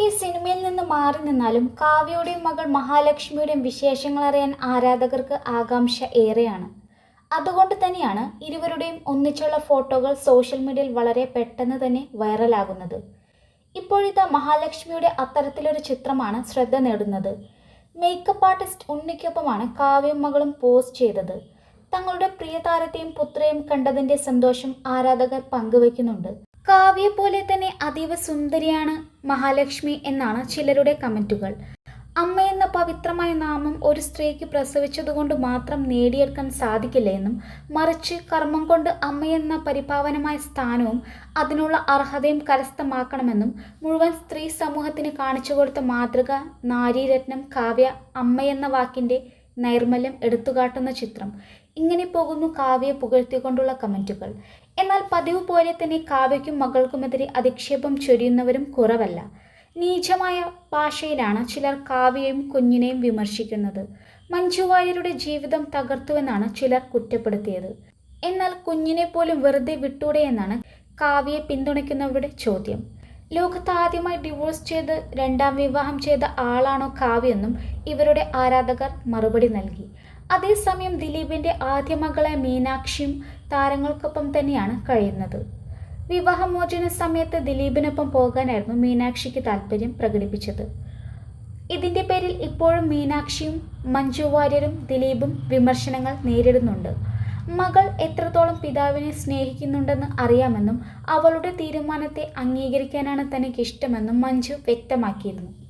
എത്രയൊക്കെ സിനിമയിൽ നിന്ന് മാറി നിന്നാലും കാവ്യയുടെയും മകൾ മഹാലക്ഷ്മിയുടെയും വിശേഷങ്ങൾ അറിയാൻ ആരാധകർക്ക് ആകാംക്ഷ ഏറെയാണ്. അതുകൊണ്ട് തന്നെയാണ് ഇരുവരുടെയും ഒന്നിച്ചുള്ള ഫോട്ടോകൾ സോഷ്യൽ മീഡിയയിൽ വളരെ പെട്ടെന്ന് തന്നെ വൈറലാകുന്നത്. ഇപ്പോഴിതാ മഹാലക്ഷ്മിയുടെ അത്തരത്തിലൊരു ചിത്രമാണ് ശ്രദ്ധ നേടുന്നത്. മേക്കപ്പ് ആർട്ടിസ്റ്റ് ഉണ്ണിക്കൊപ്പമാണ് കാവ്യയും മകളും പോസ്റ്റ് ചെയ്തത്. തങ്ങളുടെ പ്രിയ താരത്തെയും പുത്രയും കണ്ടതിന്റെ സന്തോഷം ആരാധകർ പങ്കുവയ്ക്കുന്നുണ്ട്. കാവ്യെ പോലെ തന്നെ അതീവ സുന്ദരിയാണ് മഹാലക്ഷ്മി എന്നാണ് ചിലരുടെ കമന്റുകൾ അമ്മ എന്ന പവിത്രമായ നാമം ഒരു സ്ത്രീക്ക് പ്രസവിച്ചതുകൊണ്ട് മാത്രം നേടിയെടുക്കാൻ സാധിക്കില്ല എന്നും മറിച്ച് കർമ്മം കൊണ്ട് അമ്മയെന്ന പരിപാവനമായ സ്ഥാനവും അതിനുള്ള അർഹതയും കരസ്ഥമാക്കണമെന്നും മുഴുവൻ സ്ത്രീ സമൂഹത്തിന് കാണിച്ചു കൊടുത്ത മാതൃക നാരീരത്നം കാവ്യ അമ്മയെന്ന വാക്കിന്റെ നൈർമല്യം എടുത്തുകാട്ടുന്ന ചിത്രം. ഇങ്ങനെ പോകുന്നു കാവ്യയെ പുകഴ്ത്തിക്കൊണ്ടുള്ള കമന്റുകൾ എന്നാൽ പതിവ് പോലെ തന്നെ കാവ്യയ്ക്കും മകൾക്കുമെതിരെ അധിക്ഷേപം ചൊരിയുന്നവരും കുറവല്ല. നീചമായ ഭാഷയിലാണ് ചിലർ കാവ്യയും കുഞ്ഞിനെയും വിമർശിക്കുന്നത്. മഞ്ജു വാര്യരുടെ ജീവിതം തകർത്തുവെന്നാണ് ചിലർ കുറ്റപ്പെടുത്തിയത്. എന്നാൽ കുഞ്ഞിനെ പോലും വെറുതെ വിട്ടൂടെ എന്നാണ് കാവ്യയെ പിന്തുണയ്ക്കുന്നവരുടെ ചോദ്യം. ലോകത്ത് ആദ്യമായി ഡിവോഴ്സ് ചെയ്ത് രണ്ടാം വിവാഹം ചെയ്ത ആളാണോ കാവ്യെന്നും ഇവരുടെ ആരാധകർ മറുപടി നൽകി. അതേസമയം ദിലീപിന്റെ ആദ്യ മകളെ മീനാക്ഷിയും താരങ്ങൾക്കൊപ്പം തന്നെയാണ് കഴിയുന്നത്. വിവാഹമോചന സമയത്ത് ദിലീപിനൊപ്പം പോകാനായിരുന്നു മീനാക്ഷിക്ക് താല്പര്യം പ്രകടിപ്പിച്ചത്. ഇതിന്റെ പേരിൽ ഇപ്പോഴും മീനാക്ഷിയും മഞ്ജു വാര്യരും ദിലീപും വിമർശനങ്ങൾ നേരിടുന്നുണ്ട്. മകൾ എത്രത്തോളം പിതാവിനെ സ്നേഹിക്കുന്നുണ്ടെന്ന് അറിയാമെന്നും അവളുടെ തീരുമാനത്തെ അംഗീകരിക്കാനാണ് തനിക്ക് ഇഷ്ടമെന്നും മഞ്ജു വ്യക്തമാക്കിയിരുന്നു.